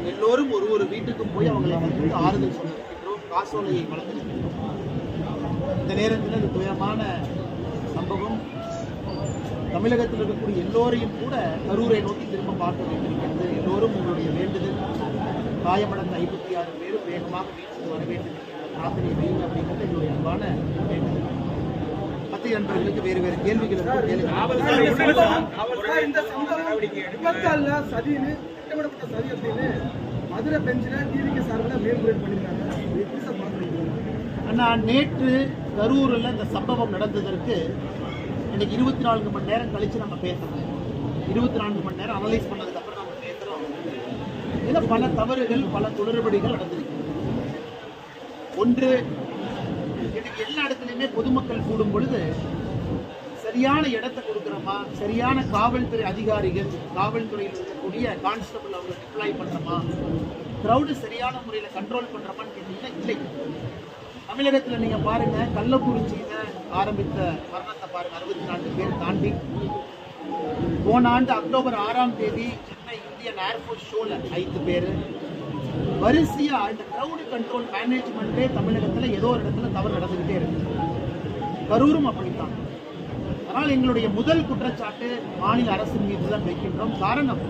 அவங்க எல்லோரும் ஒரு ஒரு வீட்டுக்கும் போய் அவங்களை வந்து ஆறுதல் சொல்லிருக்கின்றோம் காசோலையை வழங்கிருக்கின்றோம் இந்த நேரத்தில் இது துயரமான சம்பவம். தமிழகத்தில் இருக்கக்கூடிய எல்லோரையும் கூட கரூரை நோக்கி திரும்ப பார்க்க வேண்டியிருக்கிறது எல்லோரும் உங்களுடைய வேண்டுதல். காயமடைந்த ஐம்பத்தி ஆறு பேரும் வேகமாக வீட்டுக்கு வர வேண்டும் என்கிற பிரார்த்தனை வைங்க அப்படிங்கிறது எங்களுடைய அன்பான வேண்டுதல் பத்து நண்பர்களுக்கு வேறு வேறு கேள்விகள் இருக்கும் திட்டமிடப்பட்ட சதி அப்படின்னு மதுரை பெஞ்சில் டிவிக்கு சார்பில் மேல்முறையீடு பண்ணியிருக்காங்க. எப்படி சார் பார்க்குறீங்க? அண்ணா நேற்று கரூரில் இந்த சம்பவம் நடந்ததற்கு இன்னைக்கு இருபத்தி நான்கு மணி நேரம் கழித்து நம்ம பேசுகிறோம் இருபத்தி நான்கு மணி நேரம் அனலைஸ் பண்ணதுக்கப்புறம் நம்ம பேசுறோம். இதில் பல தவறுகள் பல தொடர்படிகள் நடந்திருக்கு. ஒன்று இன்னைக்கு எல்லா இடத்துலையுமே பொதுமக்கள் கூடும் பொழுது சரியான இடத்தை கொடுக்குறோமா? சரியான காவல்துறை அதிகாரிகள் காவல்துறையில் இருக்கக்கூடிய கான்ஸ்டபிள் அவங்க டிப்ளாய் பண்ணுறோமா க்ரௌடு சரியான முறையில் கண்ட்ரோல் பண்ணுறோமான்னு கேட்டீங்கன்னா இல்லை. தமிழகத்தில் நீங்கள் பாருங்கள் கள்ளக்குறிச்சியில் ஆரம்பித்த மரணத்தை பாருங்கள் அறுபத்தி நான்கு பேர் தாண்டி. போன ஆண்டு அக்டோபர் ஆறாம் தேதி சென்னை இந்தியன் ஏர்ஃபோர்ஸ் ஷோவில் ஐந்து பேர். வரிசையாக இந்த க்ரௌடு கண்ட்ரோல் மேனேஜ்மெண்ட்டே தமிழகத்தில் ஏதோ ஒரு இடத்துல தவறு நடந்துக்கிட்டே இருக்கு. கரூரும் அப்படித்தான். அதனால் எங்களுடைய முதல் குற்றச்சாட்டு மாநில அரசின் மீது தான் வைக்கின்றோம். காரணம்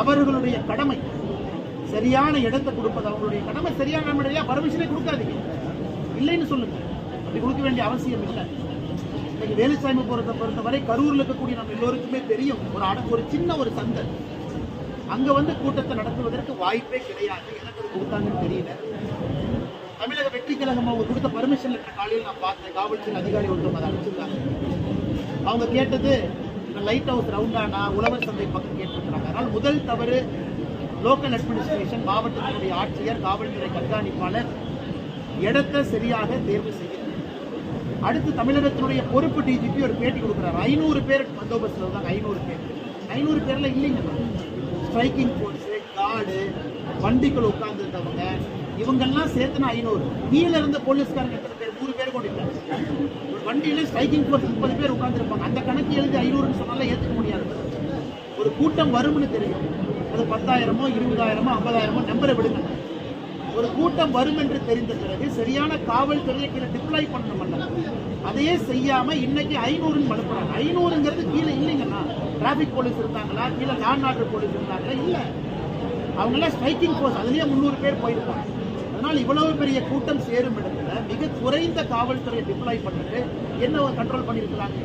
அவர்களுடைய கடமை. சரியான இடத்தை கொடுப்பது அவங்களுடைய கடமை சரியான முறையா பர்மிஷனே கொடுக்காதீங்க. இல்லைன்னு சொல்லுங்க. அப்படி கொடுக்க வேண்டிய அவசியம் இல்லை. இன்னைக்கு வேலுசாமி பொறுத்த பொறுத்தவரை கரூர்ல இருக்கக்கூடிய நம்ம எல்லோருக்குமே தெரியும். ஒரு அட ஒரு சின்ன ஒரு சந்தை. அங்க வந்து கூட்டத்தை நடத்துவதற்கு வாய்ப்பே கிடையாது. எனக்கு அது கொடுத்தாங்கன்னு தெரியல. தமிழக வெற்றி கழகம் அவங்க கொடுத்த பர்மிஷன் லெட்டர் காலையில் நான் பார்த்தேன். காவல்துறை அதிகாரி ஒருத்தவங்க அதை அனுப்பிச்சிருக்காங்க அவங்க கேட்டது இந்த லைட் ஹவுஸ் ரவுண்டானா உழவர் சந்தை பக்கம் கேட்டிருக்கிறாங்க. அதனால் முதல் தவறு லோக்கல் அட்மினிஸ்ட்ரேஷன் மாவட்டத்தினுடைய ஆட்சியர் காவல்துறை கண்காணிப்பாளர் இடத்தை சரியாக தேர்வு செய்ய அடுத்து தமிழகத்தினுடைய பொறுப்பு டிஜிபி ஒரு பேட்டி கொடுக்குறாரு. ஐநூறு பேர் பந்தோபஸ்தில் இருந்தாங்க. ஐநூறு பேர். ஐநூறு பேரில் இல்லைங்க ஸ்ட்ரைக்கிங் ஃபோர்ஸு கார்டு வண்டிகள் உட்கார்ந்துருந்தவங்க இவங்கெல்லாம் சேர்த்துனா ஐநூறு. கீழே இருந்த போலீஸ்காரங்க நூறு பேர் மூணு பேர் கொண்டிருக்காங்க ஒரு வண்டியில ஸ்ட்ரைக்கிங் ஃபோர்ஸ் முப்பது பேர் உட்காந்துருப்பாங்க அந்த கணக்கு எழுதி ஐநூறுன்னு சொன்னால ஏற்றுக்க முடியாது. ஒரு கூட்டம் வரும்னு தெரியும். அது பத்தாயிரமோ இருபதாயிரமோ ஐம்பதாயிரமோ நம்பரை விடுங்க. ஒரு கூட்டம் வரும் என்று தெரிந்த பிறகு சரியான காவல்துறையை கீழே டிப்ளாய் பண்ணணும்ல அதையே செய்யாம இன்னைக்கு ஐநூறுன்னு மனுப்புறாங்க ஐநூறுங்கிறது கீழே இல்லைங்கண்ணா டிராபிக் போலீஸ் இருந்தாங்களா? கீழே நான் ஆர்டர் போலீஸ் இருந்தாங்களா? இல்லை. அவங்களாம் ஸ்ட்ரைக்கிங் போர்ஸ் அதுலேயே முந்நூறு பேர் போயிருப்பாங்க. ஆனால் இவ்வளவு பெரிய கூட்டம் சேரும் இடத்துல மிக குறைந்த காவல்துறையை டிப்ளாய் பண்ணிட்டு என்ன கண்ட்ரோல் பண்ணியிருக்கிறாங்க?